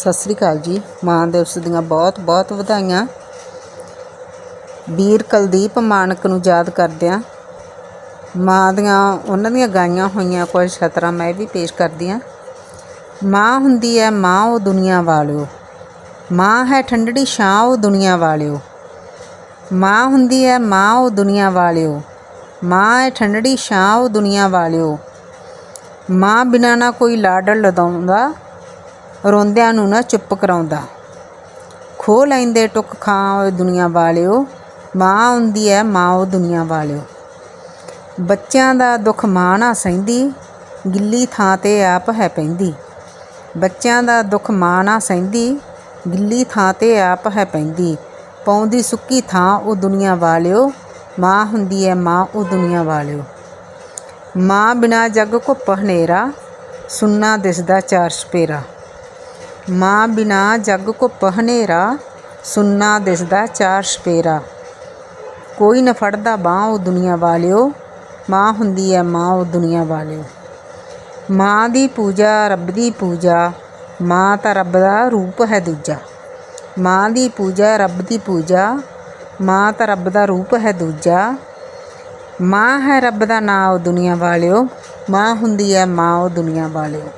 ਸਤਿ ਸ੍ਰੀ ਅਕਾਲ ਜੀ। ਮਾਂ ਦਿਵਸ ਦੀਆਂ ਬਹੁਤ ਬਹੁਤ ਵਧਾਈਆਂ। ਵੀਰ ਕੁਲਦੀਪ ਮਾਨਕ ਨੂੰ ਯਾਦ ਕਰਦਿਆਂ ਮਾਂ ਦੀਆਂ, ਉਹਨਾਂ ਦੀਆਂ ਗਾਈਆਂ ਹੋਈਆਂ ਕੁਝ ਛਤਰਾਂ ਮੈਂ ਵੀ ਪੇਸ਼ ਕਰਦੀ ਹਾਂ। ਮਾਂ ਹੁੰਦੀ ਹੈ ਮਾਂ ਉਹ ਦੁਨੀਆ ਵਾਲਿਓ। ਮਾਂ ਹੈ ਠੰਡੜੀ ਛਾਂ ਉਹ ਦੁਨੀਆ ਵਾਲਿਓ। ਮਾਂ ਹੁੰਦੀ ਹੈ ਮਾਂ ਉਹ ਦੁਨੀਆ ਵਾਲਿਓ। ਮਾਂ ਹੈ ਠੰਡੜੀ ਛਾਂ ਉਹ ਦੁਨੀਆ ਵਾਲਿਓ। ਮਾਂ ਬਿਨਾਂ ਨਾ ਕੋਈ ਲਾਡਲ ਲਦਾਉਂਦਾ। ਰੋਂਦਿਆਂ ਨੂੰ ਨਾ ਚੁੱਪ ਕਰਾਉਂਦਾ। ਖੋ ਲੈਂਦੇ ਟੁੱਕ ਖਾਂ ਓਏ ਦੁਨੀਆ ਵਾਲਿਓ, ਮਾਂ ਹੁੰਦੀ ਹੈ ਮਾਂ ਉਹ ਦੁਨੀਆ ਵਾਲਿਓ। ਬੱਚਿਆਂ ਦਾ ਦੁੱਖ ਮਾਂ ਨਾ ਸਹਿੰਦੀ, ਗਿੱਲੀ ਥਾਂ ਤੇ ਆਪ ਹੈ ਪੈਂਦੀ। ਬੱਚਿਆਂ ਦਾ ਦੁੱਖ ਮਾਂ ਨਾ ਸਹਿੰਦੀ, ਗਿੱਲੀ ਥਾਂ ਤੇ ਆਪ ਹੈ ਪੈਂਦੀ। ਪਾਉਂਦੀ ਸੁੱਕੀ ਥਾਂ ਉਹ ਦੁਨੀਆ ਵਾਲਿਓ, ਮਾਂ ਹੁੰਦੀ ਹੈ ਮਾਂ ਉਹ ਦੁਨੀਆ ਵਾਲਿਓ। ਮਾਂ ਬਿਨਾ ਜੱਗ ਘੁੱਪ ਹਨੇਰਾ, ਸੁੰਨਾ ਦਿਸਦਾ ਚਾਰ ਸਪੇਰਾ। ਮਾਂ ਬਿਨਾ ਜੱਗ ਘੁੱਪ ਹਨੇਰਾ ਸੁੰਨਾ ਦਿਸਦਾ ਚਾਰ ਸਪੇਰਾ। ਕੋਈ ਨਾ ਫੜਦਾ ਬਾਹ ਉਹ ਦੁਨੀਆ ਵਾਲਿਓ, ਮਾਂ ਹੁੰਦੀ ਹੈ ਮਾਂ ਉਹ ਦੁਨੀਆ ਵਾਲਿਓ। ਮਾਂ ਦੀ ਪੂਜਾ, ਰੱਬ ਦੀ ਪੂਜਾ, ਮਾਂ ਤਾਂ ਰੱਬ ਦਾ ਰੂਪ ਹੈ ਦੂਜਾ। ਮਾਂ ਦੀ ਪੂਜਾ, ਰੱਬ ਦੀ ਪੂਜਾ, ਮਾਂ ਤਾਂ ਰੱਬ ਦਾ ਰੂਪ ਹੈ ਦੂਜਾ। ਮਾਂ ਹੈ ਰੱਬ ਦਾ ਨਾਂ ਉਹ ਦੁਨੀਆ ਵਾਲਿਓ, ਮਾਂ ਹੁੰਦੀ ਹੈ ਮਾਂ ਉਹ ਦੁਨੀਆ ਵਾਲਿਓ।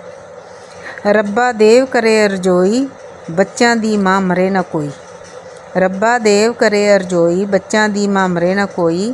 ਰੱਬਾ ਦੇਵ ਕਰੇ ਅਰਜੋਈ, ਬੱਚਿਆਂ ਦੀ ਮਾਂ ਮਰੇ ਨਾ ਕੋਈ। ਰੱਬਾ ਦੇਵ ਕਰੇ ਅਰਜੋਈ, ਬੱਚਿਆਂ ਦੀ ਮਾਂ ਮਰੇ ਨਾ ਕੋਈ।